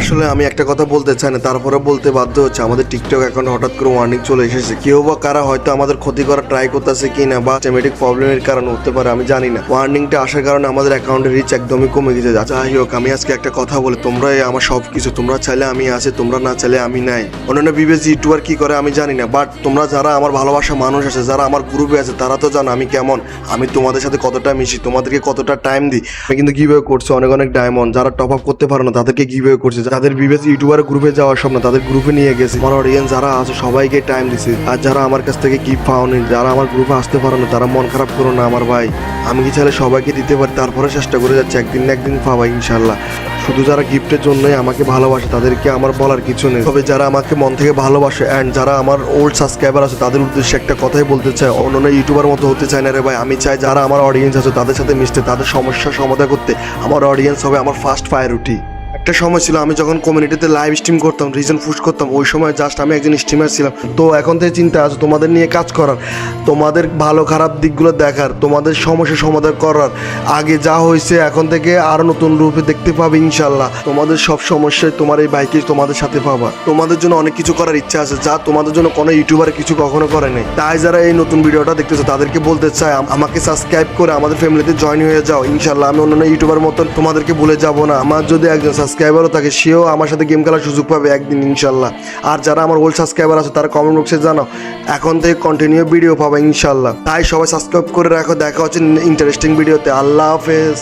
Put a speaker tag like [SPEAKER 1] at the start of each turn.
[SPEAKER 1] আসলে আমি একটা কথা বলতে চাই না, তারপরে বলতে বাধ্য হচ্ছে। আমাদের টিকটক অ্যাকাউন্টে হঠাৎ করে ওয়ার্নিং চলে এসেছে। কেউ বা কারা হয়তো আমাদের ক্ষতি করার ট্রাই করতেছে কি না বা সিস্টেমেটিক প্রবলেমের কারণে হতে পারে, আমি জানি না। ওয়ার্নিংটা আসার কারণে আমাদের অ্যাকাউন্টের রিচ একদমই কমে গেছে। যাই হোক, আমি আজকে একটা কথা বলে, তোমরাই আমার সব কিছু তোমরা চাইলে আমি আছি, তোমরা না চাইলে আমি নাই। অন্যান্য বিবেচ ইউটিউবার কি করে, আমি জানি না। বাট তোমরা যারা আমার ভালোবাসা মানুষ আছে, যারা আমার গ্রুপে আছে, তারা তো জানো আমি কেমন। আমি তোমাদের সাথে কতটা মিশি, তোমাদেরকে কতটা টাইম দিই। আমি কিন্তু গিভওয়ে করছি, অনেক অনেক ডায়মন্ড যারা টপ আপ করতে পারো না, তাদেরকে গিভওয়ে করছে। যাদের বিবেচ ইউটিউবার গ্রুপে যাওয়ার স্বপ্ন, তাদের গ্রুপে নিয়ে গেছে। আমার অডিয়েন্স যারা আছে, সবাইকে টাইম দিছে। আর যারা আমার কাছ থেকে গিফট পাওনি, যারা আমার গ্রুপে আসতে পারো না, তারা মন খারাপ করো না আমার ভাই। আমি কি চাইলে সবাইকে দিতে পারি? তারপরে চেষ্টা করে যাচ্ছি, একদিন না একদিন পাবা ইনশাল্লাহ শুধু যারা গিফটের জন্যই আমাকে ভালোবাসে, তাদেরকে আমার বলার কিছু নেই। তবে যারা আমাকে মন থেকে ভালোবাসে অ্যান্ড যারা আমার ওল্ড সাবস্ক্রাইবার আছে, তাদের উদ্দেশ্যে একটা কথাই বলতে চাই। অন্য ইউটিউবার মতো হতে চায় না রে ভাই। আমি চাই যারা আমার অডিয়েন্স আছে, তাদের সাথে মিশতে, তাদের সমস্যার সমাধান করতে আমার অডিয়েন্স হবে আমার ফার্স্ট ফায়ার প্রায়োরিটি একটা সময় ছিল আমি যখন কমিউনিটিতে লাইভ স্ট্রিম করতাম রিজন পুশ করতাম, ওই সময় জাস্ট আমি একজন স্ট্রিমার ছিলাম। তো এখন থেকে চিন্তা আছে, তোমাদের নিয়ে কাজ করার, তোমাদের ভালো খারাপ দিকগুলো দেখার, তোমাদের সমস্যা সমাধান করার। আগে যা হয়েছে, এখন থেকে আরও নতুন রূপে দেখতে পাবে ইনশাল্লাহ তোমাদের সব সমস্যায় তোমার এই বাইকে তোমাদের সাথে পাবা। তোমাদের জন্য অনেক কিছু করার ইচ্ছা আছে, যা তোমাদের জন্য কোনো ইউটিউবার কিছু কখনো করে নাই। তাই যারা এই নতুন ভিডিওটা দেখতেছো, তাদেরকে বলতে চাই আমাকে সাবস্ক্রাইব করে আমাদের ফ্যামিলিতে জয়েন হয়ে যাও। ইনশাল্লাহ আমি অন্যান্য ইউটিউবার মতন তোমাদেরকে ভুলে যাব না। আমার যদি একজন সাবস্ক্রাইবারও থাকে, সেও আমার সাথে গেম খেলার সুযোগ পাবে একদিন, ইনশাল্লাহ। আর যারা আমার ওল্ড সাবস্ক্রাইবার আছে, তারা কমেন্ট বক্সে জানাও। এখন থেকে কন্টিনিউ ভিডিও পাবে, ইনশাল্লাহ। তাই সবাই সাবস্ক্রাইব করে রাখো, দেখা হচ্ছে ইন্টারেস্টিং ভিডিওতে আল্লাহ হাফেজ।